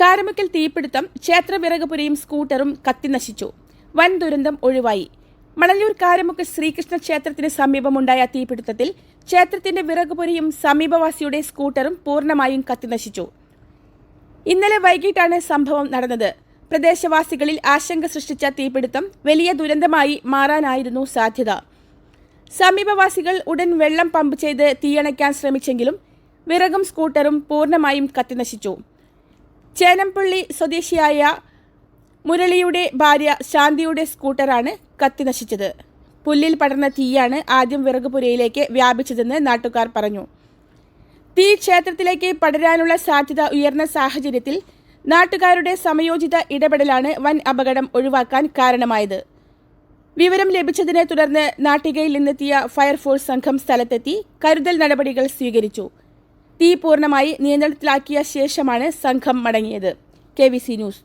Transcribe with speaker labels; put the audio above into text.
Speaker 1: കാരമക്കൽ തീപിടുത്തം ക്ഷേത്രവിറകുപുരയും സ്കൂട്ടറും കത്തിനശിച്ചു. വൻ ദുരന്തം ഒഴിവായി. മണലൂർ കാരമുക്ക് ശ്രീകൃഷ്ണ ക്ഷേത്രത്തിന് സമീപമുണ്ടായ തീപിടുത്തത്തിൽ ക്ഷേത്രത്തിന്റെ വിറകുപുരയും സമീപവാസിയുടെ സ്കൂട്ടറും പൂർണമായും കത്തിനശിച്ചു. ഇന്നലെ വൈകിട്ടാണ് സംഭവം നടന്നത്. പ്രദേശവാസികളിൽ ആശങ്ക സൃഷ്ടിച്ച തീപിടുത്തം വലിയ ദുരന്തമായി മാറാനായിരുന്നു സാധ്യത. സമീപവാസികൾ ഉടൻ വെള്ളം പമ്പ് ചെയ്ത് തീയണയ്ക്കാൻ ശ്രമിച്ചെങ്കിലും വിറകും സ്കൂട്ടറും പൂർണമായും കത്തിനശിച്ചു. ചേനംപള്ളി സ്വദേശിയായ മുരളിയുടെ ഭാര്യ ശാന്തിയുടെ സ്കൂട്ടറാണ് കത്തിനശിച്ചത് പുല്ലിൽ പടർന്ന തീയാണ് ആദ്യം വിറകുപുരയിലേക്ക് വ്യാപിച്ചതെന്ന് നാട്ടുകാർ പറഞ്ഞു. തീ ക്ഷേത്രത്തിലേക്ക് പടരാനുള്ള സാധ്യത ഉയർന്ന സാഹചര്യത്തിൽ നാട്ടുകാരുടെ സമയോചിത ഇടപെടലാണ് വൻ അപകടം ഒഴിവാക്കാൻ കാരണമായത്. വിവരം ലഭിച്ചതിനെ തുടർന്ന് നാട്ടികയിൽ നിന്നെത്തിയ ഫയർഫോഴ്സ് സംഘം സ്ഥലത്തെത്തി കരുതൽ നടപടികൾ സ്വീകരിച്ചു. തീ പൂർണമായി നിയന്ത്രണത്തിലാക്കിയ ശേഷമാണ് സംഘം മടങ്ങിയത്. K news.